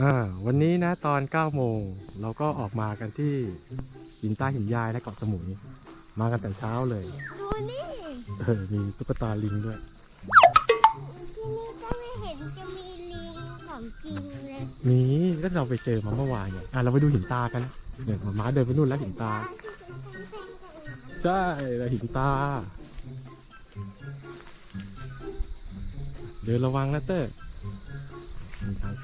อ่าวันนี้นะตอน9โมงเราก็ออกมากันที่หินใต้หินยายและเกาะสมุย มากันแต่เช้าเลย ดูนี่เออมีตุ๊กตาลิงด้วย ที่นี่ก็ไม่เห็นจะมีลิงของจริงเลยนี่ก็เราไปเจอมาเมื่อวานเนี่ยอะเราไปดูหินตากันเนี่ยหมาม้าเดินไปนู่นแล้วหินตา ใช่แล้วหินตา เดินระวังนะเต้อมีทาง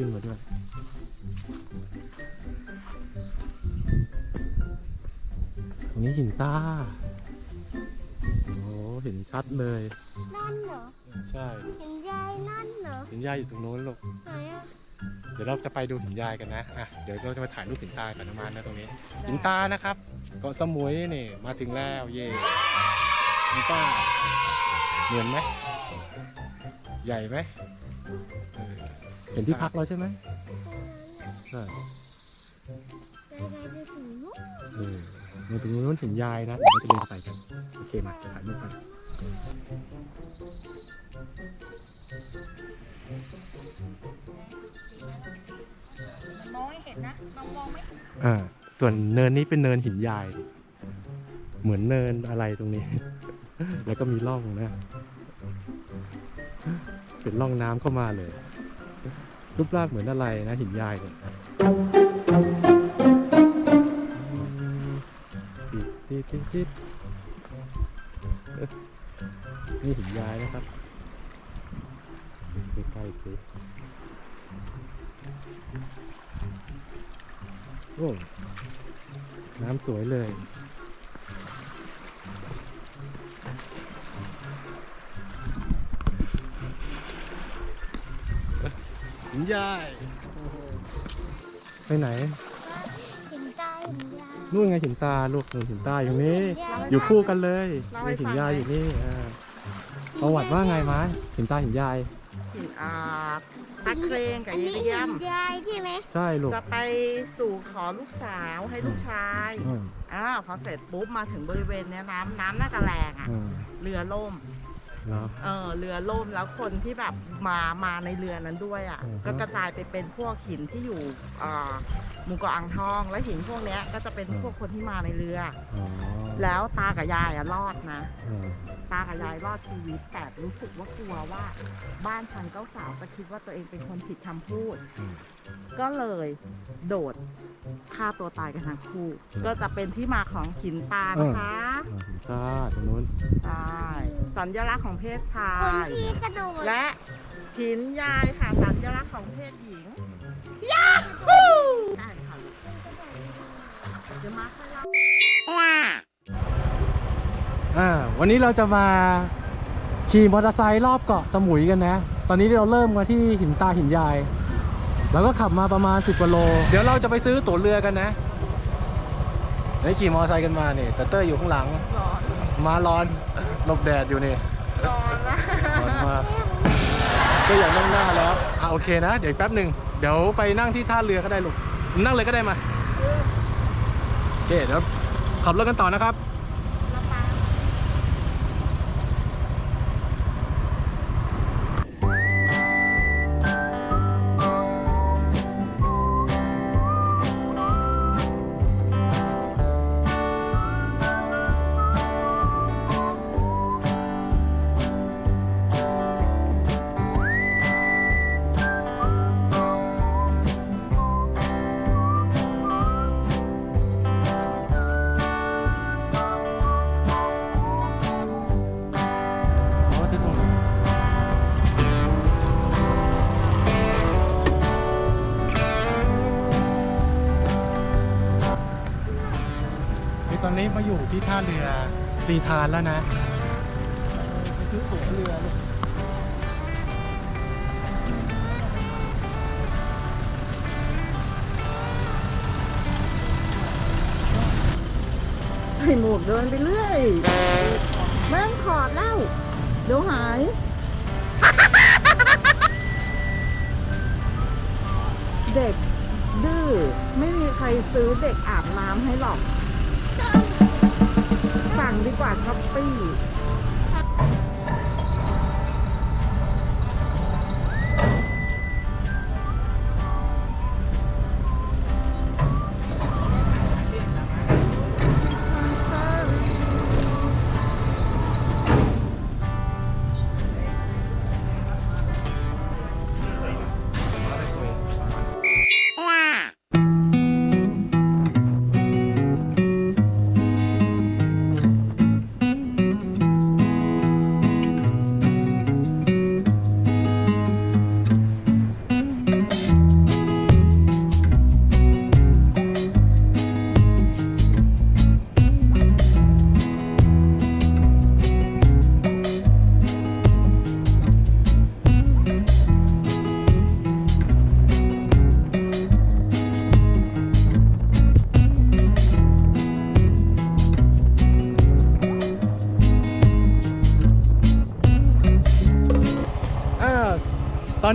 ขึ้นมาด้วย ตรงนี้หินตาโอ้โหเห็นชัดเลย นั่นเหรอใช่เห็นยายนั่นเหรอหินยายอยู่ตรงโน้นลูกไหนอะเดี๋ยวเราจะไปดูหินยายกันนะอะเดี๋ยวเราจะมาถ่ายรูปหินตากันนะมานะตรงนี้ หินตานะครับเกาะสมุยนี่มาถึงแล้วเย่หินตาเหมือนไหมใหญ่ไหมเออเห็นที่พักเราใช่ไหมใช่ยายยายไปถึงนู้นเออมาถึงนู้นหินยายนะเดี๋ยวเราจะเดินไปกันโอเคมาจะถ่ายรูปกันมองไม่เห็นนะมองมองไม่อ่าส่วนเนินนี้เป็นเนินหินยาย เหมือนเนินอะไรตรงนี้ แล้วก็มีร่องนะ เป็นร่องน้ำเข้ามาเลย รูปร่างเหมือนอะไรนะหินยายเนี่ยติดติดติดติดนี่หินยายนะครับใกล้ๆสิโอ้ น้ำสวยเลย นยายไปไหน เห็นตาเห็นยาย นู่นไงหินตาลูกนู่นหินตาอยู่นี่ อยู่คู่กันเลยนี่หินยายอยู่นี่อ่าประวัติว่าไงม้าหินตาหินยาย หินอาตะเครงกับอันยายนี้เยี่ยมเห็นยายใช่ไหมใช่ลูกจะไปสู่ขอลูกสาวให้ลูกชายอืมอ่าพอเสร็จปุ๊บมาถึงบริเวณเนี้ยน้ำน้ำน่าจะแรงอะ อืมเรือล่ม เนาะ เออเรือล่มแล้วคนที่แบบมามาในเรือนั้นด้วยอะ อือฮะก็กระจายไปเป็นพวกหินที่อยู่อ่า หมู่เกาะอ่างทองและหินพวกเนี้ยก็จะเป็นพวกคนที่มาในเรือ อ๋อแล้วตากับยายอะรอดนะอืมตากับยายรอดชีวิตแต่รู้สึกว่ากลัวว่า บ้านทางเจ้าสาวจะคิดว่าตัวเองเป็นคนผิดคำพูดอืมก็เลยโดดฆ่าตัวตายกันทั้งคู่ ก็จะเป็นที่มาของหินตานะคะอ่าหินตาตรงนู้นใช่สัญลักษณ์ของเพศชาคนย ที่กระโดดและหินยายค่ะสัญลักษณ์ของเพศหญิง ยาฮู ได้ค่ะเดี๋ยวมาค่อยเล่าอ่าวันนี้เราจะมาขี่มอเตอร์ไซค์รอบเกาะสมุยกันนะ ตอนนี้เราเริ่มมาที่หินตาหินยาย แล้วก็ขับมาประมาณ 10กว่าโล เดี๋ยวเราจะไปซื้อตั๋วเรือกันนะเฮ้ยขี่มอเตอร์ไซค์กันมาเนี่ยแต่เต้ยอยู่ข้างหลัง ร้อนมาร้อนหลบแดดอยู่นี่ร้อนนะร้อนมากก็อยากนั่งหน้าแล้วอะโอเคนะ เดี๋ยวแป๊บหนึ่งเดี๋ยวไปนั่งที่ท่าเรือก็ได้ลูกนั่งเลยก็ได้มาโอ เคเดี๋ยวขับรถกันต่อนะครับ ที่ท่าเรือซีทานแล้วนะซื้อตั๋วเรือลูกใส่หมวกเดินไปเรื่อยแม่งถอดแล้ว เดี๋ยวหาย เด็กดื้อ ไม่มีใครซื้อเด็กอาบน้ำให้หรอก สั่งดีกว่าช้อปปี้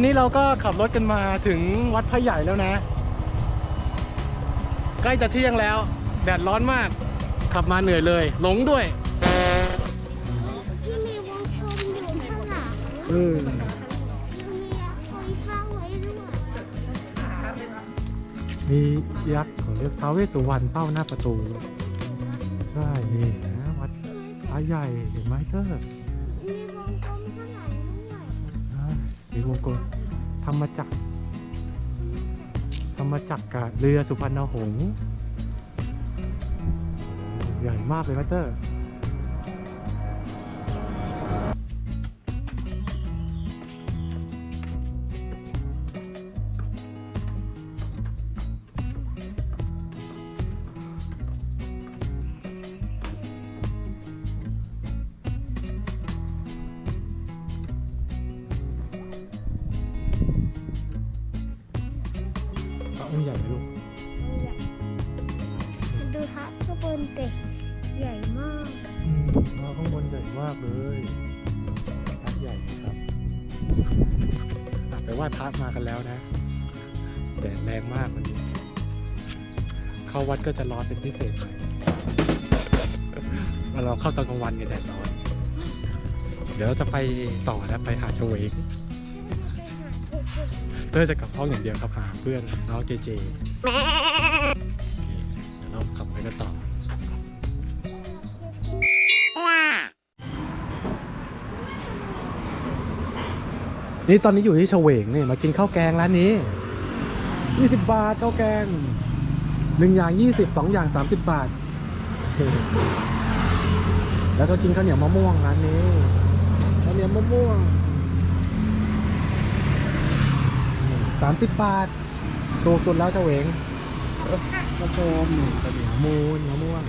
นี้เราก็ขับรถกันมาถึงวัดพระใหญ่แล้วนะ ใกล้จะเที่ยงแล้ว แดดร้อนมาก ขับมาเหนื่อยเลย หลงด้วยที่มีวงกลมอยู่ข้างหลังเออมีคนข้างไว้ด้วยมียักษ์ของเรียกท้าวเวสสุวรรณเฝ้าหน้าประตู ใช่ นี่นะวัดพระใหญ่เห็นไหมเตอ วงกลมธรรมาจักทำมาจักรกับเรือสุพรรณหงษ์ใหญ่มากเลยนะเตอร์ ไปไหว้พระมากันแล้วนะแดดแรงมากวันนี้เข้าวัดก็จะร้อนเป็นพิเศษเราเข้าตอนกลางวันไงแดดร้อน เดี๋ยวเราจะไปต่อนะไปหาชเวงเพื่อจะกลับห้องอย่างเดียวครับหาเพื่อนน้องเจเจ นี่ตอนนี้อยู่ที่เฉวงนี่มากินข้าวแกงร้านนี้ 20 บาทข้าวแกงหนึ่งอย่าง 20สองอย่าง 30 บาท แล้วก็กินข้าวเหนียวมะม่วงร้านนี้ข้าวเหนียวมะม่วง 30 บาทถูกสุดแล้วเฉวงกระโจมนี่ข้าวเหนียวมูนมะม่วง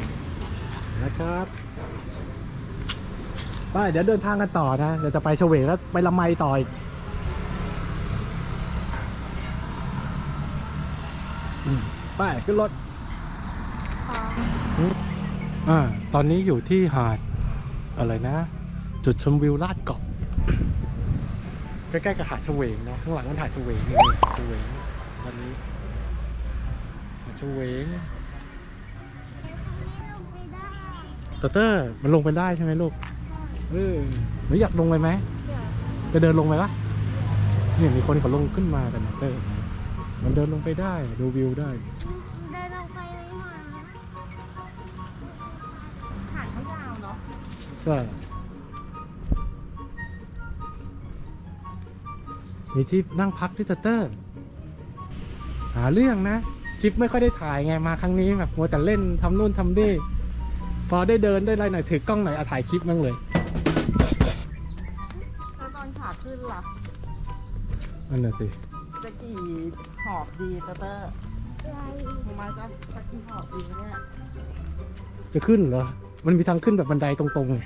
นะครับไปเดี๋ยวเดินทางกันต่อนะ เดี๋ยวจะไปเฉวงแล้วไปละไมต่ออีก อืม ไปขึ้นรถอ่าตอนนี้อยู่ที่หาดอะไรนะ จุดชมวิวลาดเกาะใกล้ๆกับหาดเฉวงนะข้างหลังมันหาดเฉวงนี่หาดเฉวงตอนนี้หาดเฉวงลงไปได้เตอร์เตอร์มันลงไปได้ใช่ไหมลูกเออหนูอยากลงไปไหมเดี๋ยวจะเดินลงไปปะเนี่ยมีคนเขาลงขึ้นมากันนะเตอร์ มันเดินลงไปได้ดูวิวได้ เดินลงไปไม่มาหางเขายาวเนาะใช่ มีที่นั่งพักที่เตอร์ หาเรื่องนะคลิปไม่ค่อยได้ถ่ายไงมาครั้งนี้แบบมัวแต่เล่นทำนู่นทำนี่พอได้เดินได้อะไรหน่อยถือกล้องหน่อยอาถ่ายคลิปมั่งเลย แล้วตอนขาขึ้นล่ะ นั่นน่ะสิ จะกี่หอบดีเตอร์เตอร์อะไรมึงมาจะจะกี่หอบดีเนี่ยจะขึ้นเหรอ มันมีทางขึ้นแบบบันไดตรงๆไง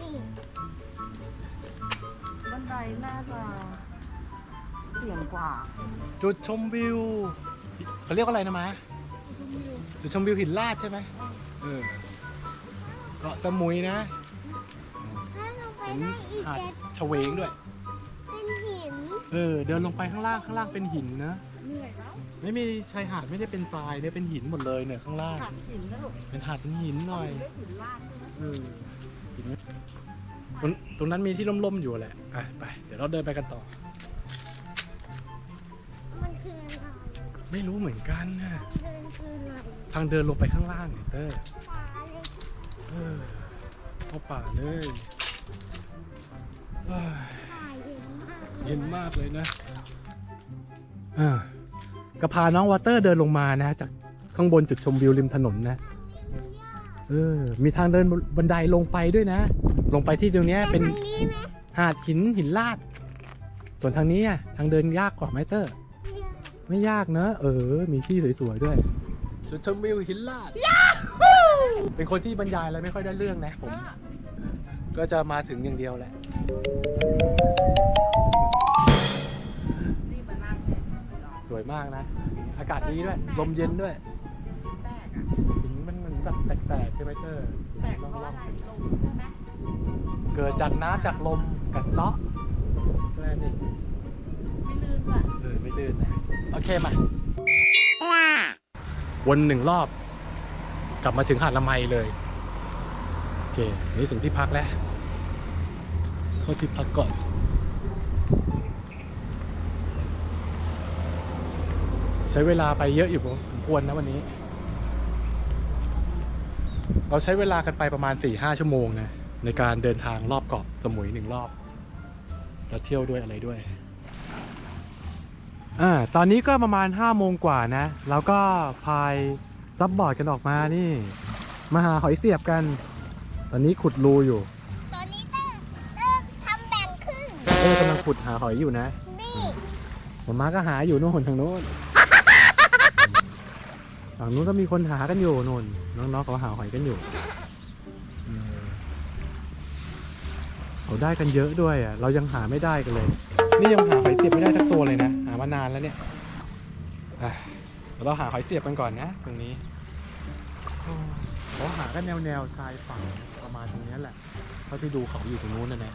นี่บันไดน่าจะเสี่ยงกว่า จุดชมวิวเขาเรียกว่าอะไรนะมะจุดชมวิวหินลาดใช่ไหมเออเกาะสมุยนะถ้าลงไปเห็นได้อีกหาดจะเฉวงด้วยเป็นหิน เออเดินลงไปข้างล่างข้างล่างเป็นหินนะเหนื่อยแล้วไม่มีชายหาดไม่ได้เป็นทรายเนี่ยเป็นหินหมดเลยเนี่ยข้างล่างขาหินนะลูกเป็นหาดเป็นหินหน่อยได้หินลาดใช่ไหมเออหินตรงตรงนั้นมีที่ร่มๆอยู่แหละอะไปเดี๋ยวเราเดินไปกันต่อ มันคืออะไรไม่รู้เหมือนกันนะเดินคืออะไรทางเดินลงไปข้างล่างเนี่ยเตอร์ปลาเลยเออเข้าป่าเลยเอ้ยปลา เย็นมากเย็นมากเลยนะอ่าก็พาน้องวอเตอร์เดินลงมานะ จากข้างบนจุดชมวิวริมถนนนะ เออ มีทางเดินบันไดลงไปด้วยนะ ลงไปที่ตรงเนี้ยแต่เป็นทางนี้ไหมหาดหินหินลาด ส่วนทางนี้อะทางเดินยากกว่าไหมเตอร์ ไม่ยากเนอะเออ มีที่สวยๆด้วย จุดชมวิวหินลาด เป็นคนที่บรรยายอะไรไม่ค่อยได้เรื่องนะผม ก็จะมาถึงอย่างเดียวแหละ วยมากนะ อากาศดีด้วย ลมเย็นด้วยแตกอะหินมันเหมือนแบบแตกๆใช่ไหมเตอร์แตกเพราะอะไรลงใช่ไหมเกิดจากน้ำจากลมกัดเซาะแกรนิตไม่ลื่นอไม่ลื่นนะ โอเคมา วนหนึ่งรอบ กลับมาถึงหาดละไมเลย โอเค นี่ถึงที่พักแล้ว เข้าที่พักก่อน ช้เวลาไปเยอะอยู่พอสมควรนะวันนี้ เราใช้เวลากันไปประมาณ4-5ชั่วโมงนะในการเดินทางรอบเกาะสมุยหนึ่งรอบ แล้วเที่ยวด้วยอะไรด้วยอ่าตอนนี้ก็ประมาณ5โมงกว่านะ แล้วก็พายซับบอร์ดกันออกมานี่มาหาหอยเสียบกัน ตอนนี้ขุดรูอยู่ตอนนี้เต้เต้ทำแบ่งครึ่งเอ้ยกำลังขุดหาหอยอยู่นะ นี่ผมมาก็หาอยู่นู่นทางนู้น ฝั่งนู้นก็มีคนหากันอยู่นู่นน้องๆเขาหาหอยกันอยู่เออเขาได้กันเยอะด้วยอะ เรายังหาไม่ได้กันเลย นี่ยังหาหอยเสียบไม่ได้สักตัวเลยนะ หามานานแล้วเนี่ยอะเดี๋ยวเราหาหอยเสียบกันก่อนนะตรงนี้โอ้เขาหากันแนวแนวๆชายฝั่งประมาณตรงเนี้ยแหละเท่าที่ดูเขาอยู่ตรงนู้นนะเนี่ย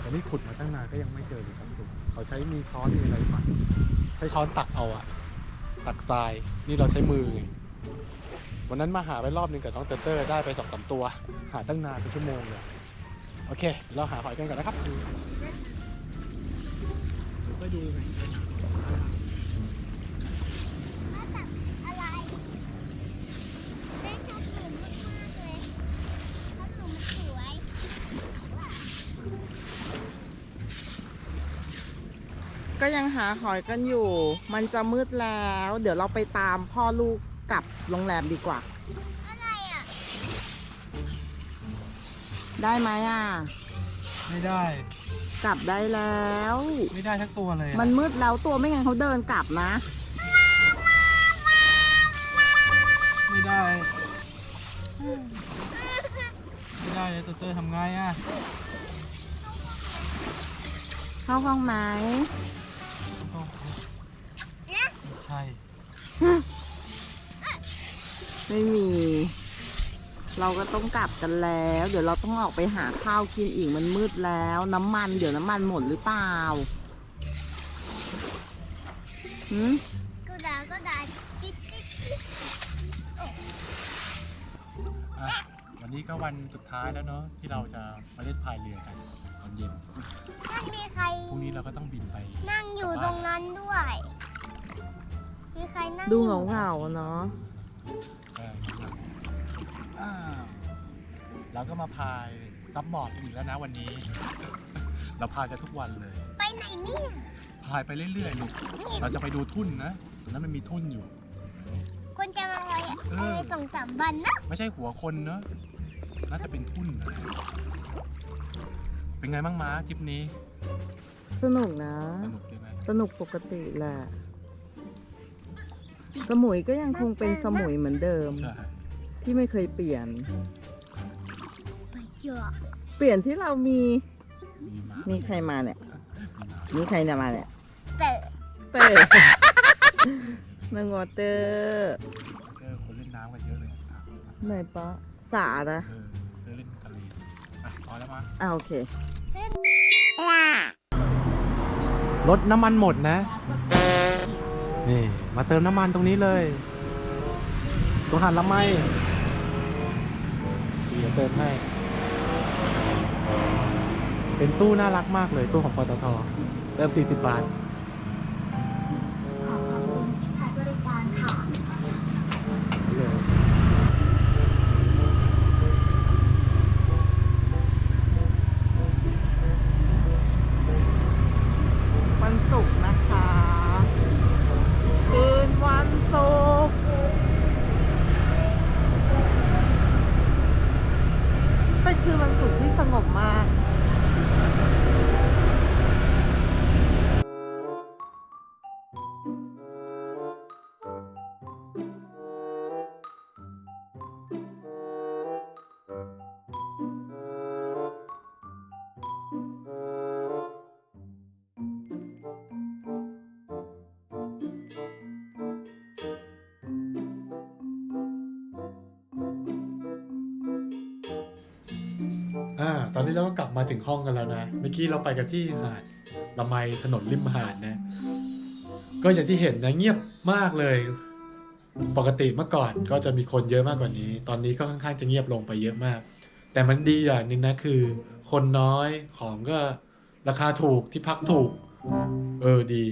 แต่นี่ขุดมาตั้งนานก็ยังไม่เจอเลยครับทุกเขาใช้มีช้อนมีอะไรฝังใช้ช้อนตักเอาอะ ตักทราย นี่เราใช้มือ วันนั้นมาหาไปรอบหนึงกับน้องเตเตอร์ได้ไปสองสามตัว หาตั้งนานเป็นชั่วโมงเลยโอเค เราหาหอยกันก่อนนะครับไปดูไงอะไรแม่ชอบหลุมมากๆเลยชอบหลุมมันสวย ก็ยังหาหอยกันอยู่ มันจะมืดแล้ว เดี๋ยวเราไปตามพ่อลูกกลับโรงแรมดีกว่า อะไรอะ ได้ไหมอะ ไม่ได้ กลับได้แล้ว ไม่ได้ทั้งตัวเลยอะมันมืดแล้วตัวไม่งั้นเขาเดินกลับนะ ไม่ได้ ไม่ได้เลยเตเตอร์ทำไงอะ เข้าห้องไหม ใช่ ไม่มี เราก็ต้องกลับกันแล้ว เดี๋ยวเราต้องออกไปหาข้าวกินอีกมันมืดแล้ว น้ำมัน เดี๋ยวน้ำมันหมดหรือเปล่าหืมก็ได้ก็ได้จิ๊ดจิ๊ดจิ๊ดอะวันนี้ก็วันสุดท้ายแล้วเนาะที่เราจะมาเล่นพายเรือกันตอนเย็น นั่นมีใคร พรุ่งนี้เราก็ต้องบินไป นั่งอยู่ตรงนั้นด้วย มีใครนั่งดูอยู่เหงาๆเนาะเอออ้าวเราก็มาพายซับบอร์ดกันอีกแล้วนะวันนี้ เราพายกันทุกวันเลย ไปไหนเนี่ย พายไปเรื่อยๆลูกนี่เราจะไปดูทุ่นนะตรงนั้นมันมีทุ่นอยู่ คนจะมาอะไรอะเออออะไรสองสามวันนะ ไม่ใช่หัวคนเนอะน่าจะเป็นทุ่นนะ เป็นไงบ้างม้าทริปนี้สนุกนะ สนุกใช่ไหมสนุกปกติแหละ สมุยก็ยังคงเป็นสมุยเหมือนเดิม ใช่ ที่ไม่เคยเปลี่ยนไปเยอะเปลี่ยนที่เรามีมีม้ามีใครมาเนี่ยมีม้ามีใครจะมาเนี่ยแต่เตอร์นางวอเตอร์เจอคนเล่นน้ำกันเยอะเลยอะไหนปะสานะเออเจอเล่นทะเลอะพอแล้วมั้ง อ่าโอเค ล่ะ รถน้ำมันหมดนะ นี่ มาเติมน้ำมันตรงนี้เลย ตรงหันละไม่เดี๋ยวเติมให้ เป็นตู้น่ารักมากเลยตู้ของปตท เติม 40 บาท คือวันสุดที่สงบมาก อ่า ตอนนี้เราก็กลับมาถึงห้องกันแล้วนะ เมื่อกี้เราไปกันที่หาดละไมถนนริมหาดนะ ก็อย่างที่เห็นนะเงียบมากเลย ปกติเมื่อก่อนก็จะมีคนเยอะมากกว่านี้ ตอนนี้ก็ค่อนข้างจะเงียบลงไปเยอะมาก แต่มันดีอย่างนึงนะคือ คนน้อยของก็ราคาถูกที่พักถูก เออดี